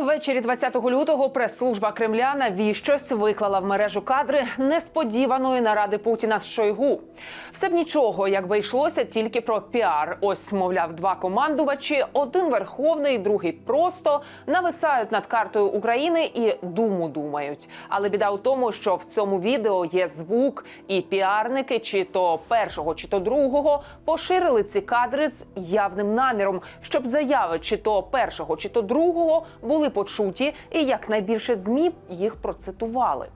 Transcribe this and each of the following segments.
Ввечері 20 лютого прес-служба Кремля навіщось виклала в мережу кадри несподіваної наради Путіна з Шойгу. Все б нічого, якби йшлося тільки про піар. Ось, мовляв, два командувачі, один верховний, другий просто нависають над картою України і думу думають. Але біда у тому, що в цьому відео є звук, і піарники, чи то першого, чи то другого, поширили ці кадри з явним наміром, щоб заяви, чи то першого, чи то другого були почуті, і якнайбільше змі їх процитували.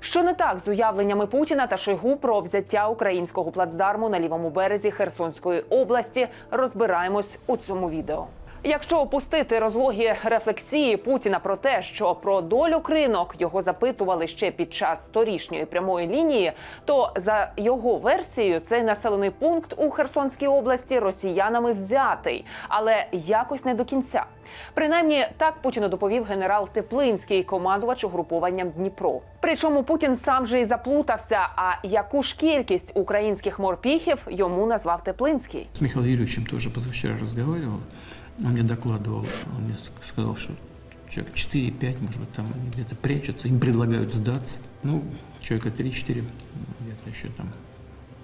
Що не так з уявленнями Путіна та Шойгу про взяття українського плацдарму на лівому березі Херсонської області, розбираємось у цьому відео. Якщо опустити розлогі рефлексії Путіна про те, що про долю кринок його запитували ще під час торішньої прямої лінії, то за його версією цей населений пункт у Херсонській області росіянами взятий, але якось не до кінця. Принаймні так Путіну доповів генерал Теплинський, командувач угрупованням Дніпро. Причому Путін сам же і заплутався. А яку ж кількість українських морпіхів йому назвав Теплинський? С Михаилом Юрьевичем тоже позавчера разговаривал. Он мне докладывал, он мне сказал, что человек 4-5, может быть, там где-то прячутся, им предлагают сдаться. Ну, человека 3-4 где-то еще там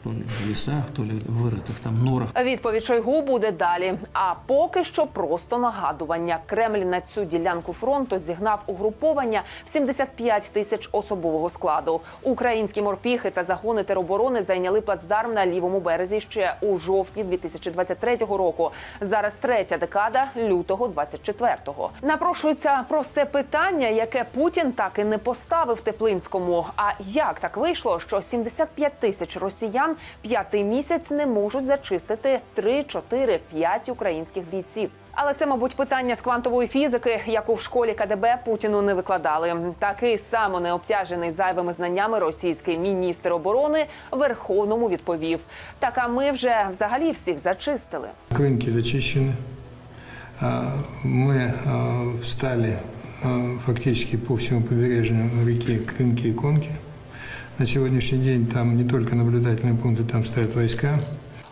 то ли в лесах, то ли в вырытых там норах. Відповідь Шойгу буде далі. А поки що просто нагадування. Кремль на цю ділянку фронту зігнав угруповання в 75 тисяч особового складу. Українські морпіхи та загони тероборони зайняли плацдарм на лівому березі ще у жовтні 2023 року. Зараз третя декада лютого 24-го. Напрошується просте питання, яке Путін так і не поставив Теплинському. А як так вийшло, що 75 тисяч росіян П'ятий місяць не можуть зачистити 3, 4, 5 українських бійців? Але це, мабуть, питання з квантової фізики, яку в школі КДБ Путіну не викладали. Такий само необтяжений зайвими знаннями російський міністр оборони Верховному відповів: так а ми вже взагалі всіх зачистили. Клинки Мы а, встали а, фактически по всему побережью реки Клинки и Конки. На сегодняшний день там не только наблюдательные пункты, там стоят войска.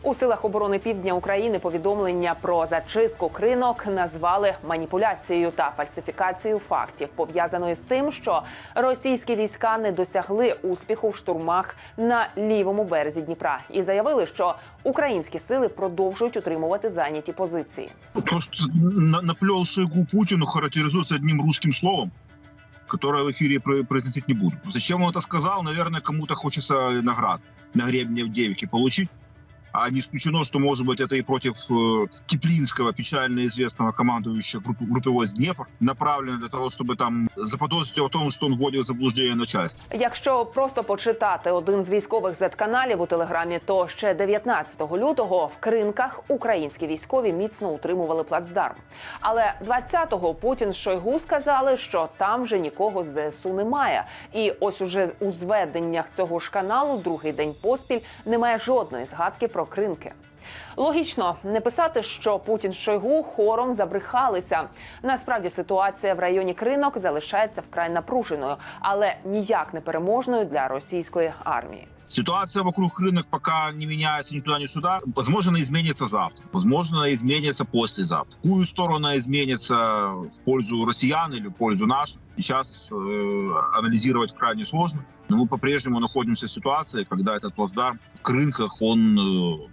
У силах оборони Півдня України повідомлення про зачистку кринок назвали маніпуляцією та фальсифікацією фактів, пов'язаною з тим, що російські війська не досягли успіху в штурмах на лівому березі Дніпра, і заявили, що українські сили продовжують утримувати зайняті позиції. То, что на- наплел Шойгу Путину, характеризуется одним русским словом, которое в эфире про- произносить не буду. Зачем он это сказал? Наверное, кому-то хочется наград на гребне девки получить. А не исключено, что, может быть, это и против э, Теплинского, печально известного командующего группы, группы войск Днепр, направлено для того, чтобы там заподозрить его в том, что он вводит в заблуждение начальство. Якщо просто почитати один з військових зет-каналів у телеграмі, то ще 19 лютого в кринках українські військові міцно утримували плацдарм. Але 20-го Путін з Шойгу сказали, що там вже нікого з ЗСУ немає. І ось уже у зведеннях цього ж каналу другий день поспіль немає жодної згадки про кринки. Логічно не писати, що Путін Шойгу хором забрехалися. Насправді ситуація в районі кринок залишається вкрай напруженою, але ніяк не переможною для російської армії. Ситуация вокруг рынок пока не меняется ни туда, ни сюда. Возможно, она изменится завтра. Возможно, она изменится послезавтра. В какую сторону она изменится в пользу россиян или в пользу наших, сейчас э, анализировать крайне сложно. Но мы по-прежнему находимся в ситуации, когда этот плацдарм в рынках, он э,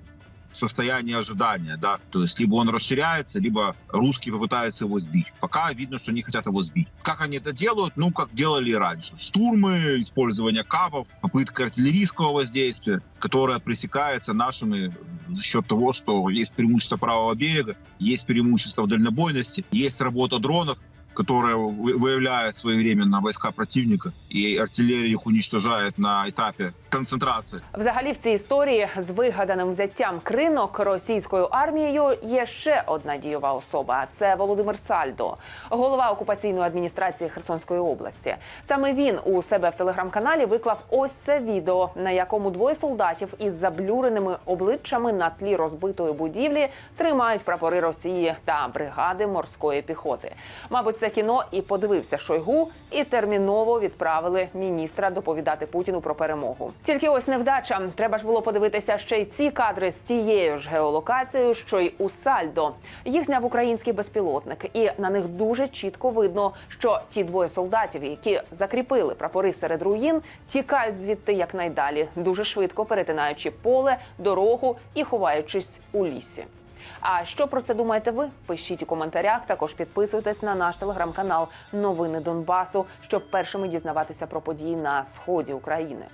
состоянии ожидания, да, то есть либо он расширяется, либо русские попытаются его сбить. Пока видно, что они хотят его сбить. Как они это делают? Ну, как делали и раньше. Штурмы, использование капов, попытка артиллерийского воздействия, которое пресекается нашими за счет того, что есть преимущество правого берега, есть преимущество в дальнобойности, есть работа дронов, которая вы- выявляет своевременно войска противника, и артиллерия их уничтожает на этапе концентрации. Взагалі, в цій історії з вигаданим взяттям кринок російською армією є ще одна дієва особа. Це Володимир Сальдо, голова окупаційної адміністрації Херсонської області. Саме він у себе в телеграм-каналі виклав ось це відео, на якому двоє солдатів із заблюреними обличчями на тлі розбитої будівлі тримають прапори Росії та бригади морської піхоти. Мабуть, це це кіно і подивився Шойгу, і терміново відправили міністра доповідати Путіну про перемогу. Тільки ось невдача. Треба ж було подивитися ще й ці кадри з тією ж геолокацією, що й у Сальдо. Їх зняв український безпілотник, і на них дуже чітко видно, що ті двоє солдатів, які закріпили прапори серед руїн, тікають звідти якнайдалі, дуже швидко перетинаючи поле, дорогу і ховаючись у лісі. А що про це думаєте ви? Пишіть у коментарях. Також підписуйтесь на наш телеграм-канал Новини Донбасу, щоб першими дізнаватися про події на сході України.